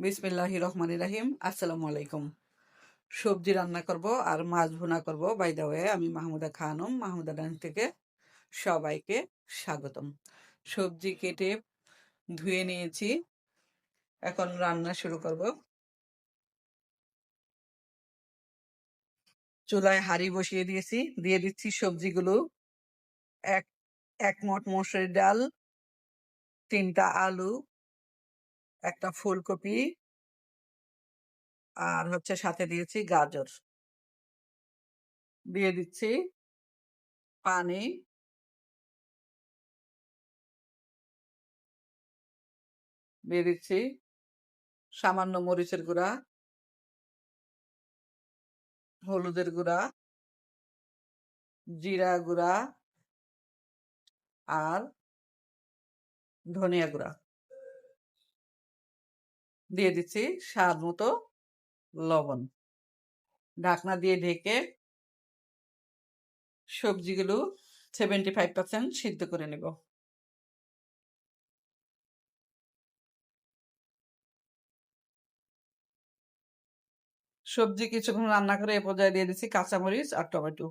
বিসমিল্লাহ রহমান রাহিম, আসসালামু আলাইকুম। সবজি রান্না করব আর মাছ ভুনা করব। বাই দা ওয়ে আমি মাহমুদা খানম, মাহমুদা ডান থেকে সবাইকে স্বাগতম। সবজি কেটে ধুয়ে নিয়েছি। এখন রান্না শুরু করব। চুলায় হাঁড়ি বসিয়ে দিয়েছি। দিয়ে দিচ্ছি সবজিগুলো। এক এক মোট মসুর ডাল, তিনটা আলু একটা ফুলকপি আর হচ্ছে সাথে দিয়েছি গাজর। দিয়ে দিচ্ছি পানি। দিয়ে দিচ্ছি সামান্য মরিচের গুঁড়া। হলুদের গুঁড়া। জিরা গুঁড়া। আর ধনিয়া গুঁড়া। দিয়ে দিচ্ছি স্বাদ মতো লবণ। ঢাকনা দিয়ে ঢেকে সবজিগুলো সেভেন্টি ফাইভ পার্সেন্ট সিদ্ধ করে নেব। সবজি কিছুক্ষণ রান্না করে এ পর্যায়ে দিয়ে দিচ্ছি কাঁচামরিচ আর টমেটো।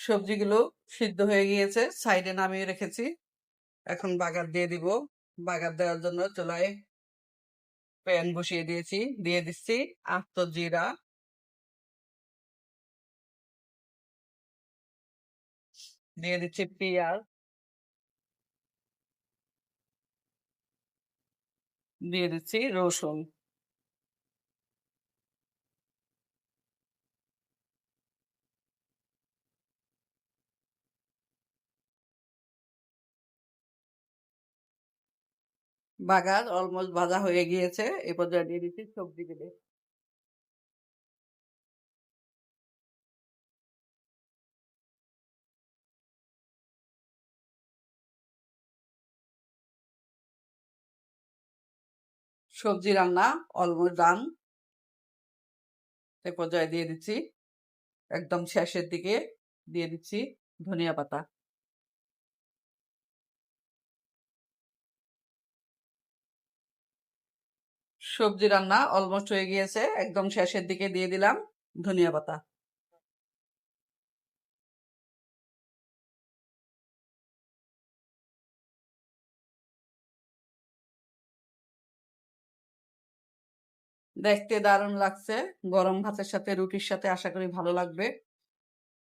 সবজিগুলো সিদ্ধ হয়ে গিয়েছে, সাইডে নামিয়ে রেখেছি। এখন বাগার দিয়ে দিব। বাগার দেওয়ার জন্য চুলায় প্যান বসিয়ে দিয়েছি, দিয়ে দিচ্ছি আস্ত জিরা। দিয়ে দিচ্ছি পেঁয়াজ। দিয়ে দিচ্ছি রসুন। বাগার অলমোস্ট ভাজা হয়ে গিয়েছে, এ পর্যায়ে দিয়ে দিচ্ছি সবজি কেটে সবজি রান্না অলমোস্ট ডান। এ পর্যায়ে দিয়ে দিচ্ছি, একদম শেষের দিকে দিয়ে দিচ্ছি ধনিয়া পাতা। সবজি রান্না অলমোস্ট হয়ে গিয়েছে। একদম শেষের দিকে দিয়ে দিলাম ধনিয়া পাতা। দেখতে দারুণ লাগছে। গরম ভাতের সাথে, রুটির সাথে আশা করি ভালো লাগবে।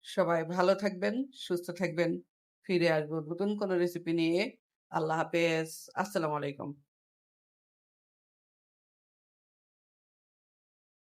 সবাই ভালো থাকবেন, সুস্থ থাকবেন। ফিরে আসব নতুন কোনো রেসিপি নিয়ে। আল্লাহ হাফেজ। আসসালামু আলাইকুম।